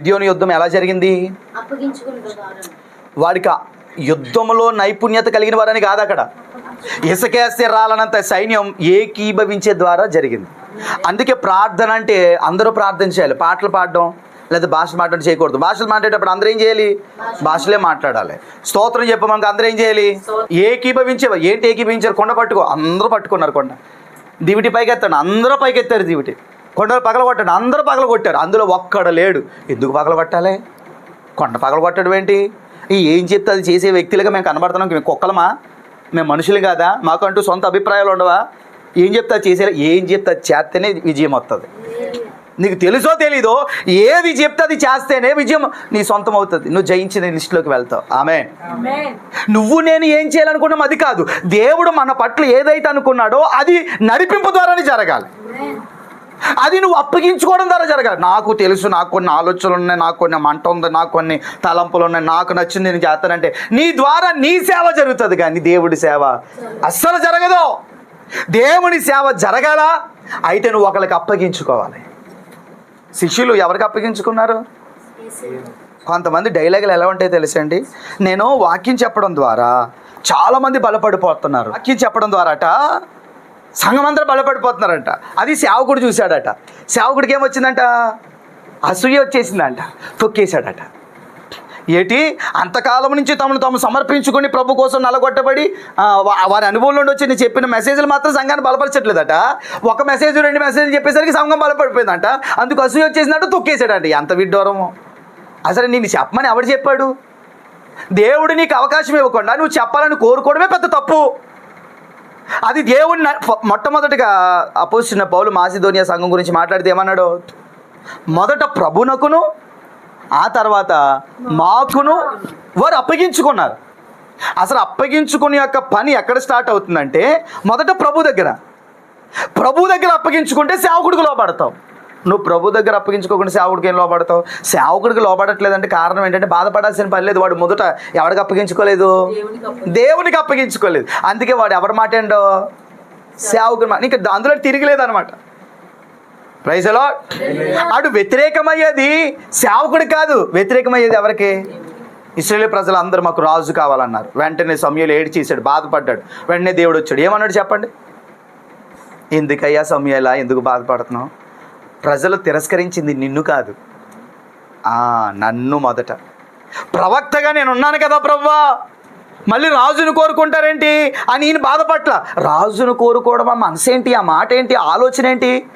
గిద్యోని యుద్ధం ఎలా జరిగింది? వాడికి యుద్ధంలో నైపుణ్యత కలిగిన వారని కాదు అక్కడ. ఇసుకేస్తే రాలనంత సైన్యం ఏకీభవించే ద్వారా జరిగింది. అందుకే ప్రార్థన అంటే అందరూ ప్రార్థన చేయాలి. పాటలు పాడడం లేదా భాషలు మాట్లాడడం చేయకూడదు. భాషలు మాట్లాడేటప్పుడు అందరూ ఏం చేయాలి? భాషలే మాట్లాడాలి. స్తోత్రం చెప్పమనుకు అందరూ ఏం చేయాలి? ఏకీభవించే ఏంటి ఏకీభవించారు? కొండ పట్టుకో. అందరూ పట్టుకున్నారు కొండ. దివిటి పైకి ఎత్తండి అందరూ పైకి ఎత్తారు దివిటి. కొండలు పగల కొట్టండి అందరూ పగల కొట్టారు అందులో ఒక్కడ లేడు. ఎందుకు పగల కొట్టాలి కొండ పగల కొట్టడం ఏంటి? ఈ ఏం చెప్తే అది చేసే వ్యక్తులుగా మేము కనబడుతున్నాం. మేము కుక్కలమా? మేము మనుషులు కాదా? మాకంటూ సొంత అభిప్రాయాలు ఉండవా? ఏం చెప్తే అది చేసే ఏం చెప్తే అది చేస్తేనే విజయం వస్తుంది నీకు తెలుసో తెలీదో ఏది చెప్తే అది చేస్తేనే విజయం నీ సొంతం అవుతుంది. నువ్వు జయించిన లిస్టులోకి వెళ్తావు. ఆమె నువ్వు నేను ఏం చేయాలనుకున్నాం అది కాదు. దేవుడు మన పట్ల ఏదైతే అనుకున్నాడో అది నడిపింపు ద్వారానే జరగాలి. అది నువ్వు అప్పగించుకోవడం ద్వారా జరగాలి. నాకు తెలుసు నాకు కొన్ని ఆలోచనలు ఉన్నాయి నాకు కొన్ని మంట ఉంది నాకు కొన్ని తలంపులు ఉన్నాయి నాకు నచ్చింది నేను చేస్తానంటే నీ ద్వారా నీ సేవ జరుగుతుంది కానీ దేవుడి సేవ అస్సలు జరగదు. దేవుని సేవ జరగాల అయితే నువ్వు ఒకరికి అప్పగించుకోవాలి. శిష్యులు ఎవరికి అప్పగించుకున్నారు? కొంతమంది డైలాగులు ఎలా ఉంటాయో తెలుసండి? నేను వాక్యం చెప్పడం ద్వారా చాలామంది బలపడిపోతున్నారు. వాక్యం చెప్పడం ద్వారా సంఘం అందరూ బలపడిపోతున్నారంట. అది సేవకుడు చూశాడట. సేవకుడికి ఏమొచ్చిందంట అసూయ వచ్చేసిందంట. తొక్కేశాడట. ఏటి? అంతకాలం నుంచి తమను తాము సమర్పించుకొని ప్రభు కోసం నలగొట్టబడి వారి అనుభవంలో నుండి వచ్చి నేను చెప్పిన మెసేజ్లు మాత్రం సంఘాన్ని బలపరచట్లేదట. ఒక మెసేజ్ రెండు మెసేజ్లు చెప్పేసరికి సంఘం బలపడిపోయిందంట. అందుకు అసూయ వచ్చేసిందంట తొక్కేశాడంట. ఎంత విడ్డూరము. అసలు నేను చెప్పమని ఎవడు చెప్పాడు? దేవుడు నీకు అవకాశం ఇవ్వకుండా నువ్వు చెప్పాలని కోరుకోవడమే పెద్ద తప్పు. అది దేవుని మొట్టమొదటిగా అపోసిన పౌలు మాసిధోనియా సంఘం గురించి మాట్లాడితే ఏమన్నాడు? మొదట ప్రభునకును ఆ తర్వాత మాకును వారు అప్పగించుకున్నారు. అసలు అప్పగించుకునే యొక్క పని ఎక్కడ స్టార్ట్ అవుతుందంటే మొదట ప్రభు దగ్గర. ప్రభు దగ్గర అప్పగించుకుంటే సేవకుడికి లోపడతావు నువ్వు ప్రభు దగ్గర అప్పగించుకోకుండా సేవకుడికి ఏం లోపడతావు సేవకుడికి లోపడట్లేదంటే కారణం ఏంటంటే బాధపడాల్సిన పని లేదు. వాడు మొదట ఎవరికి అప్పగించుకోలేదు? దేవునికి అప్పగించుకోలేదు. అందుకే వాడు ఎవరు మాట్లాడో సేవకుడు మాట. ఇంకా అందులో తిరిగిలేదు అనమాట ప్రైజలో ఆడు వ్యతిరేకమయ్యేది సేవకుడు కాదు. వ్యతిరేకమయ్యేది ఎవరికి? ఇస్రాయేల్ ప్రజలు అందరూ మాకు రాజు కావాలన్నారు. వెంటనే సమయంలో ఏడు చేశాడు. బాధపడ్డాడు. వెంటనే దేవుడు వచ్చాడు. ఏమన్నాడు చెప్పండి? ఎందుకయ్యా సమయాలా? ఎందుకు బాధపడుతున్నావు? ప్రజలు తిరస్కరించింది నిన్ను కాదు. ఆ, నన్ను మొదట. ప్రవక్తగా నేను ఉన్నాను కదా ప్రవ్వా. మళ్ళీ రాజును కోరుకుంటారేంటి అని ఈయన బాధపట్ల. రాజును కోరుకోవడం ఆ మనసు ఏంటి ఆ మాట ఏంటి ఆలోచన ఏంటి?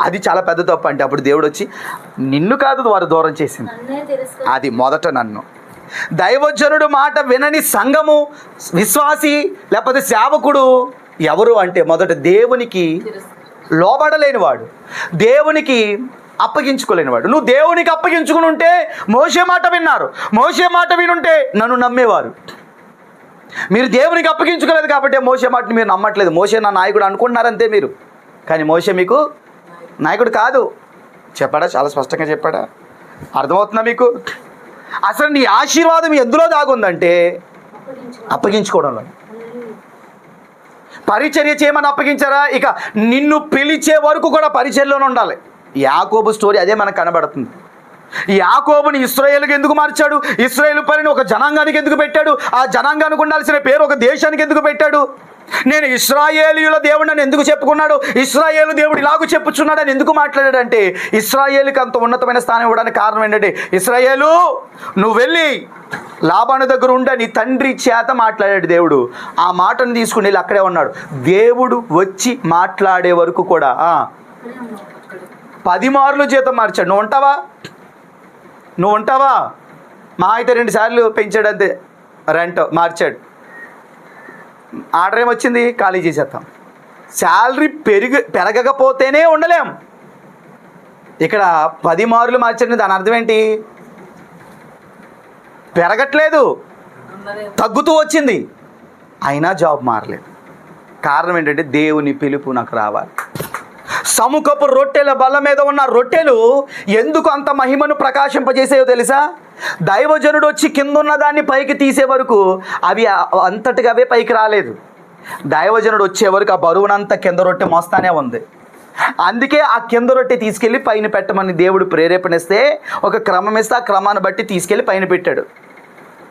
అది చాలా పెద్ద తప్పు అంటే అప్పుడు దేవుడు వచ్చి నిన్ను కాదు వారు దూరం చేసింది. అది మొదట నన్ను. దైవజనుడు మాట వినని సంఘము విశ్వాసి లేకపోతే సేవకుడు ఎవరు అంటే మొదట దేవునికి లోబడలేనివాడు. దేవునికి అప్పగించుకోలేనివాడు. నువ్వు దేవునికి అప్పగించుకుని ఉంటే మోసే మాట విన్నారు. మోసే మాట వినుంటే నన్ను నమ్మేవారు. మీరు దేవునికి అప్పగించుకోలేదు కాబట్టి మోసే మాటని మీరు నమ్మట్లేదు. మోసే నా నాయకుడు అనుకుంటున్నారంతే మీరు. కానీ మోసే మీకు నాయకుడు కాదు. చెప్పాడా? చాలా స్పష్టంగా చెప్పాడా? అర్థమవుతుందా మీకు? అసలు నీ ఆశీర్వాదం ఎందులో దాగుందంటే అప్పగించుకోవడంలో. పరిచర్య చేయమని అప్పగించారా? ఇక నిన్ను పిలిచే వరకు కూడా పరిచర్యలోనే ఉండాలి. యాకోబు స్టోరీ అదే మనకు కనబడుతుంది. యాకోబుని ఇస్రాయేల్కి ఎందుకు మార్చాడు? ఇస్రాయేల్ పనిని ఒక జనాంగానికి ఎందుకు పెట్టాడు? ఆ జనాంగానికి ఉండాల్సిన పేరు ఒక దేశానికి ఎందుకు పెట్టాడు? నేను ఇస్రాయేలీయుల దేవుడు అని ఎందుకు చెప్పుకున్నాడు? ఇస్రాయేలు దేవుడు ఇలాగూ చెప్పుచున్నాడు అని ఎందుకు మాట్లాడాడంటే ఇస్రాయేలుకి అంత ఉన్నతమైన స్థానం ఇవ్వడానికి కారణం ఏంటంటే ఇస్రాయేలు నువ్వు వెళ్ళి లాభాను దగ్గర ఉండే నీ తండ్రి చేత మాట్లాడాడు దేవుడు. ఆ మాటను తీసుకుని వెళ్ళి అక్కడే ఉన్నాడు. దేవుడు వచ్చి మాట్లాడే వరకు కూడా పది మార్లు జీతం మార్చాడు. నువ్వు ఉంటావా? నువ్వు ఉంటావా? మా అయితే రెండు సార్లు పెంచాడు అంతే. రెంట్ మార్చాడు. ఆర్డర్ ఏమొచ్చింది ఖాళీ చేసేస్తాం శాలరీ పెరిగి పెరగకపోతేనే ఉండలేం. ఇక్కడ పది మార్లు మార్చండి దాని అర్థం ఏంటి? పెరగట్లేదు. తగ్గుతూ వచ్చింది. అయినా జాబ్ మారలేదు. కారణం ఏంటంటే దేవుని పిలుపు నాకు రావాలి. సముఖపు రొట్టెల బల్ల మీద ఉన్న రొట్టెలు ఎందుకు అంత మహిమను ప్రకాశింపజేసేవో తెలుసా? దైవజనుడు వచ్చి కింద ఉన్న దాన్ని పైకి తీసే వరకు అవి అంతటిగా అవే పైకి రాలేదు. దైవజనుడు వచ్చే వరకు ఆ బరువునంతా కింద రొట్టె మోస్తానే ఉంది. అందుకే ఆ కింద రొట్టె తీసుకెళ్ళి పైన పెట్టమని దేవుడు ప్రేరేపణిస్తే ఒక క్రమం ఇస్తే ఆ క్రమాన్ని బట్టి తీసుకెళ్ళి పైన పెట్టాడు.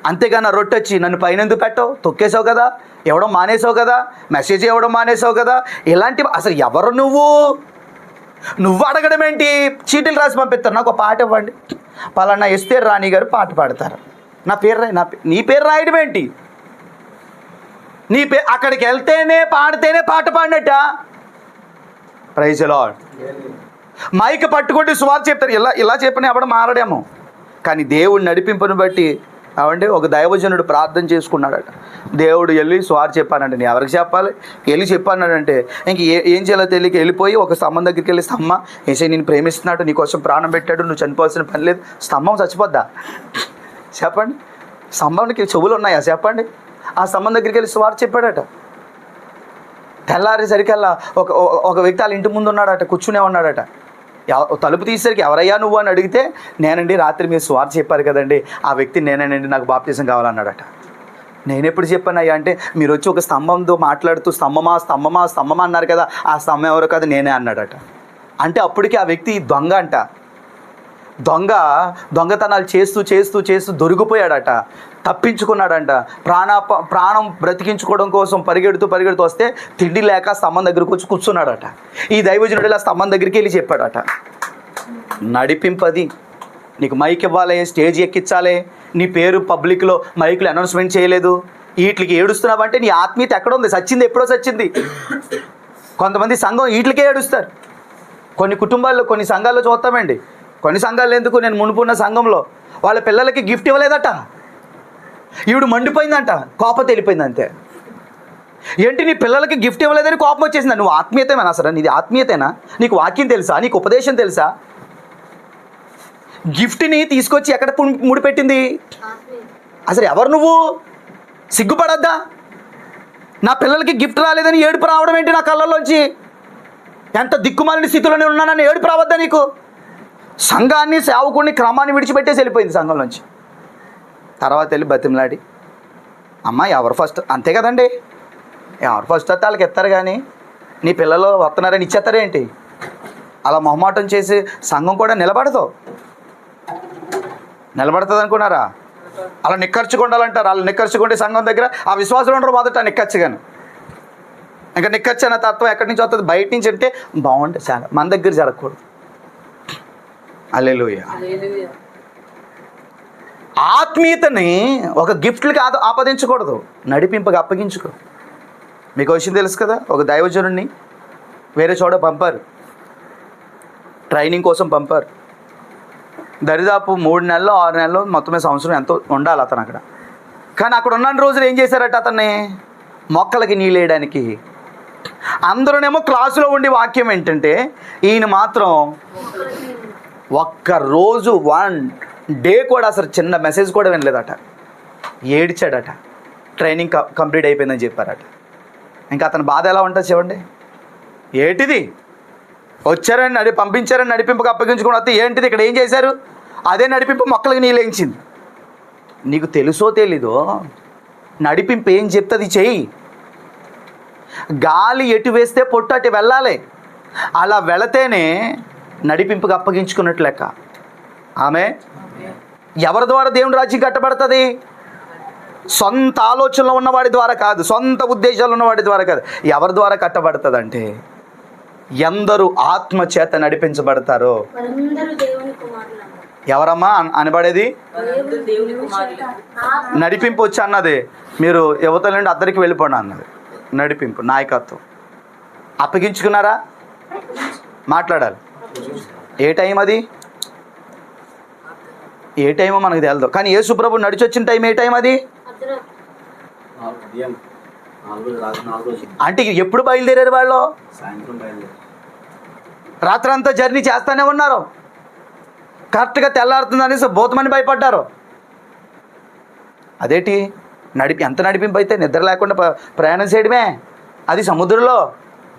అంతేగాని ఆ రొట్టె వచ్చి నన్ను పైన ఎందుకు పెట్టావు? తొక్కేసావు కదా? ఇవ్వడం మానేసావు కదా? మెసేజ్ ఇవ్వడం మానేసావు కదా? ఇలాంటి అసలు ఎవరు నువ్వు? నువ్వు అడగడం ఏంటి చీటీలు రాసి పంపిస్తారు. నాకు ఒక పాట ఇవ్వండి. పలానా ఎస్తే రాణి గారు పాట పాడతారు. నా పేరు రాయి నా పే- నీ పేరు రాయడం ఏంటి? నీ పే అక్కడికి వెళ్తేనే పాడితేనే పాట పాడినట్ట? ప్రైజ్ లాడ్ మైక్ పట్టుకుంటే సువార్ చెప్తారు. ఇలా ఇలా చెప్పిన ఎవడ మారడేమో. కానీ దేవుడు నడిపింపును బట్టి అవండి ఒక దైవజనుడు ప్రార్థన చేసుకున్నాడట. దేవుడు వెళ్ళి స్వార్ చెప్పానంటే నేను ఎవరికి చెప్పాలి? వెళ్ళి చెప్పానంటే ఇంక ఏ ఏం చేయాలో తెలియక వెళ్ళిపోయి ఒక స్తంభం దగ్గరికి వెళ్ళి స్తంభ ఏసే నేను ప్రేమిస్తున్నాడు నీకోసం ప్రాణం పెట్టాడు నువ్వు చనిపోవాల్సిన పని లేదు. స్తంభం చచ్చిపోద్దా? చెప్పండి. స్తంభానికి చెవులు ఉన్నాయా చెప్పండి. ఆ స్తంభం దగ్గరికి వెళ్ళి స్వార్ చెప్పాడట. తెల్లారేసరికల్లా ఒక ఒక- ఒక వ్యక్తి వాళ్ళ ఇంటి ముందు ఉన్నాడట కూర్చునే ఉన్నాడట. తలుపు తీసేసరికి ఎవరయ్యా నువ్వు అని అడిగితే నేనండి రాత్రి మీరు స్వార్థ చెప్పారు కదండి ఆ వ్యక్తి నేనేనండి నాకు బాప్తీసం కావాలన్నాడట. నేను ఎప్పుడు చెప్పాను అయ్యా అంటే మీరు వచ్చి ఒక స్తంభంతో మాట్లాడుతూ స్తంభమా స్తంభమా స్తంభమా అన్నారు కదా ఆ స్తంభం ఎవరో కదా నేనే అన్నాడట. అంటే అప్పటికి ఆ వ్యక్తి దొంగ అంట. దొంగ దొంగతనాలు చేస్తూ చేస్తూ చేస్తూ దొరికిపోయాడట. తప్పించుకున్నాడంట. ప్రాణ ప్రాణం బ్రతికించుకోవడం కోసం పరిగెడుతూ పరిగెడుతూ వస్తే తిండి లేక స్తంభం దగ్గరకు వచ్చి కూర్చున్నాడట. ఈ దైవజనుడు ఇలా స్తంభం దగ్గరికి వెళ్ళి చెప్పాడట. నడిపింపది. నీకు మైక్ ఇవ్వాలి స్టేజ్ ఎక్కించాలి. నీ పేరు పబ్లిక్లో మైక్లో అనౌన్స్మెంట్ చేయలేదు. వీటికి ఏడుస్తున్నావంటే నీ ఆత్మీయత ఎక్కడ ఉంది సచ్చింది ఎప్పుడో సచ్చింది. కొంతమంది సంఘం వీటికే ఏడుస్తారు. కొన్ని కుటుంబాల్లో కొన్ని సంఘాల్లో చూస్తామండి. కొన్ని సంఘాలు ఎందుకు? నేను మునుపున్న సంఘంలో. వాళ్ళ పిల్లలకి గిఫ్ట్ ఇవ్వలేదట. ఈవిడ మండిపోయిందంట కోపం తెలిపోయింది అంతే ఏంటి నీ పిల్లలకి గిఫ్ట్ ఇవ్వలేదని కోపం వచ్చేసిందా? నువ్వు ఆత్మీయతేనా సరే నీది ఆత్మీయతేనా? నీకు వాక్యం తెలుసా? నీకు ఉపదేశం తెలుసా? గిఫ్ట్ని తీసుకొచ్చి ఎక్కడ ముడిపెట్టింది? అసలు ఎవరు నువ్వు? సిగ్గుపడద్దా? నా పిల్లలకి గిఫ్ట్ రాలేదని ఏడుపు రావడం ఏంటి నా కళ్ళల్లోంచి? ఎంత దిక్కుమాలిన స్థితిలోనే ఉన్నానని ఏడుపు రావద్దా నీకు? సంఘాన్ని సేవకుడిని క్రమాన్ని విడిచిపెట్టేసి వెళ్ళిపోయింది సంఘంలోంచి తర్వాత వెళ్ళి బతిమలాడి. అమ్మ ఎవరు ఫస్ట్ అంతే కదండి. ఎవరు ఫస్ట్ వస్తే వాళ్ళకి ఇస్తారు కానీ నీ పిల్లలు వస్తున్నారని ఇచ్చేస్తారేంటి అలా మొహమాటం చేసి సంఘం కూడా నిలబడదు. నిలబడుతుంది అనుకున్నారా? అలా నిక్కర్చుకుండాలంటారు. అలా నిక్కర్చుకుంటే సంఘం దగ్గర ఆ విశ్వాసులు ఉండరు మొదట నిక్కర్చుగాను ఇంకా నిక్కచ్చు అనే తత్వం ఎక్కడి నుంచి వస్తుంది? బయట నుంచి అంటే బాగుంటుంది. చాలా మన దగ్గర జరగకూడదు. అల్లెలుయ. ఆత్మీయతని ఒక గిఫ్ట్లకి ఆద ఆపదించకూడదు. నడిపింపగా అప్పగించుకో. మీకు విషయం తెలుసు కదా? ఒక దైవజనుడిని వేరే చోట పంపారు. ట్రైనింగ్ కోసం పంపారు. దరిదాపు మూడు నెలలు ఆరు నెలలు మొత్తమే సంవత్సరం ఎంతో ఉండాలి అతను అక్కడ. కానీ అక్కడ ఉన్న రోజులు ఏం చేశారట అతన్ని? మొక్కలకి నీళ్ళు వేయడానికి. అందరూనేమో క్లాసులో ఉండే వాక్యం ఏంటంటే ఈయన మాత్రం ఒక్క రోజు వన్ డే కూడా అసలు చిన్న మెసేజ్ కూడా వినలేదట. ఏడ్చాడట. ట్రైనింగ్ కంప్లీట్ అయిపోయిందని చెప్పారట. ఇంకా అతని బాధ ఎలా ఉంటుంది చూడండి. ఏంటిది? వచ్చారని నడి పంపించారని నడిపింపుకు అప్పగించుకుని వస్తే ఏంటిది? ఇక్కడ ఏం చేశారు? అదే నడిపింపు మొక్కలకు నీళ్ళేయించింది నీకు తెలుసో తెలీదో? నడిపింపు ఏం చెప్తుంది చెయ్యి. గాలి ఎటు వేస్తే పొట్టు అటు వెళ్ళాలి. అలా వెళతేనే నడిపింపుకు అప్పగించుకున్నట్టు లెక్క. ఆమె ఎవరి ద్వారా దేవుని రాజ్యం కట్టబడుతుంది? సొంత ఆలోచనలో ఉన్నవాడి ద్వారా కాదు సొంత ఉద్దేశాలు ఉన్నవాడి ద్వారా కాదు. ఎవరి ద్వారా కట్టబడుతుంది అంటే ఎందరు ఆత్మ చేత నడిపించబడతారో ఎవరమ్మా? అన్- అనబడేది? నడిపింపు వచ్చి అన్నది? మీరు యువతల నుండి అద్దరికి వెళ్ళిపోండి అన్నది. నడిపింపు నాయకత్వం. అప్పగించుకున్నారా? మాట్లాడాలి. ఏ టైం అది? ఏ టైమో మనకు తెలియదు కానీ యేసుప్రభు నడిచి వచ్చిన టైం ఏ టైం అది? అంటే ఎప్పుడు బయలుదేరారు వాళ్ళు? రాత్రంతా జర్నీ చేస్తానే ఉన్నారు. కరెక్ట్గా తెల్లారుతుంది అనేసి భూతమని భయపడ్డారు. అదేటి? నడిపి ఎంత నడిపింపు అయితే నిద్ర లేకుండా ప్రయాణం చేయడమే? అది సముద్రంలో.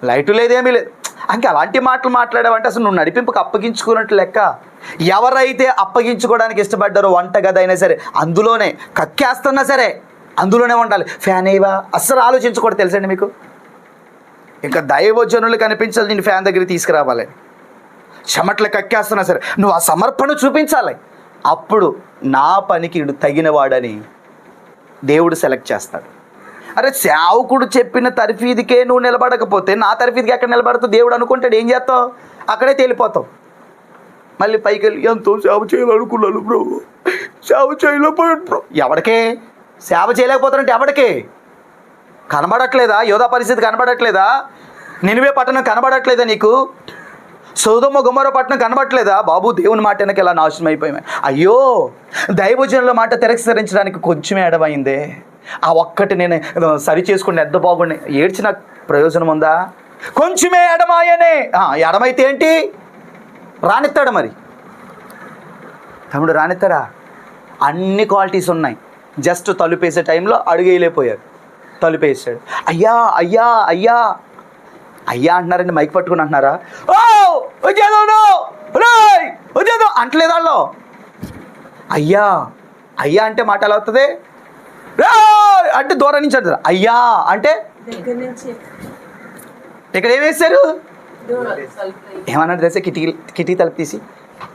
లైటు లేదేమీ లేదు. ఇంకా అలాంటి మాటలు మాట్లాడావంటే అసలు నువ్వు నడిపింపుకు అప్పగించుకున్నట్టు లెక్క. ఎవరైతే అప్పగించుకోవడానికి ఇష్టపడ్డారో వంట గది అయినా సరే అందులోనే కక్కేస్తున్నా సరే అందులోనే ఉండాలి. ఫ్యాన్ అయ్యవా అస్సలు ఆలోచించకూడదు తెలుసండి మీకు? ఇంకా దైవజనులు కనిపించాలి నేను ఫ్యాన్ దగ్గరికి తీసుకురావాలి. చెమట్లు కక్కేస్తున్నా సరే నువ్వు ఆ సమర్పణ చూపించాలి. అప్పుడు నా పనికి తగినవాడని దేవుడు సెలెక్ట్ చేస్తాడు. అరే సేవకుడు చెప్పిన తర్ఫీదికే నువ్వు నిలబడకపోతే నా తర్ఫీదికి ఎక్కడ నిలబడతావు? దేవుడు అనుకుంటాడు. ఏం చేస్తావు? అక్కడే తేలిపోతావు. మళ్ళీ పైకి వెళ్ళి ఎంతో సేవ చేయాలనుకున్నాను బ్రో. సేవ చేయలేకపోయాడు బ్రో. ఎవడికే? సేవ చేయలేకపోతానంటే ఎవడికే? కనబడట్లేదా? యోధా పరిస్థితి కనబడట్లేదా? నినివే పట్టణం కనబడట్లేదా నీకు? సోదమ్మ గుమ్మర పట్టణం కనబడట్లేదా? బాబు దేవుని మాట వెనక ఇలా నాశనం అయిపోయాయి అయ్యో దైవజనుల మాట తిరస్కరించడానికి కొంచెమే ఎడమైందే ఆ ఒక్కటి నేను సరి చేసుకుని ఎద్ద బాగుండి. ఏడ్చిన ప్రయోజనం ఉందా? కొంచెమే ఎడమాయనే. ఎడమైతే ఏంటి? రానిస్తాడు మరి? తమ్ముడు రానిస్తాడా అన్ని క్వాలిటీస్ ఉన్నాయి. జస్ట్ తలుపేసే టైంలో అడుగేయలేకపోయారు తలుపేసాడు. అయ్యా అయ్యా అయ్యా. అయ్యా అంటున్నారండి మైక్ పట్టుకుని అంటున్నారా? ఓ వచ్చేదో అంటలేదు వాళ్ళు? అయ్యా అయ్యా అంటే మాట ఎలా అవుతుంది రా అంటే దూరం నుంచి అంటారు అయ్యా అంటే ఇక్కడ ఏం వేస్తారు? దూరం. ఏమన్నాడు తెలిసే కిటికీ కిటికీ తలుపు తీసి.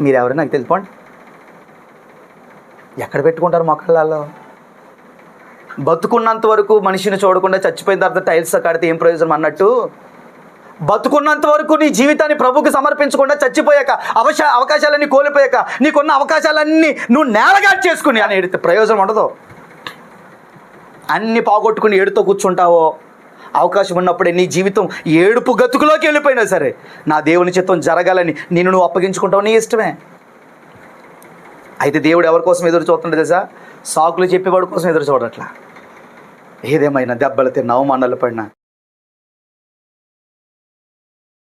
మీరు ఎవరు నాకు తెలుసుకోండి ఎక్కడ పెట్టుకుంటారు మొక్కలలో బతుకున్నంత వరకు మనిషిని చూడకుండా చచ్చిపోయిన తర్వాత టైల్స్ కడితే ఏం ప్రయోజనం అన్నట్టు? బతుకున్నంత వరకు నీ జీవితాన్ని ప్రభుకి సమర్పించకుండా చచ్చిపోయాక అవశ అవకాశాలన్నీ కోల్పోయాక నీకున్న అవకాశాలన్నీ నువ్వు నేలగాట్ చేసుకుని అని ప్రయోజనం ఉండదు. అన్ని పోగొట్టుకుని ఏడుతో కూర్చుంటావో? అవకాశం ఉన్నప్పుడే నీ జీవితం ఏడుపు గతుకులోకి వెళ్ళిపోయినా సరే నా దేవుని చిత్తం జరగాలని నిన్ను నువ్వు అప్పగించుకుంటావు నీ ఇష్టమే. అయితే దేవుడు ఎవరి కోసం ఎదురు చూస్తుండే తెలుసా? సాకులు చెప్పేవాడి కోసం ఎదురు చూడట్లా. ఏదేమైనా దెబ్బలు తిన్నావు మండలు పడినా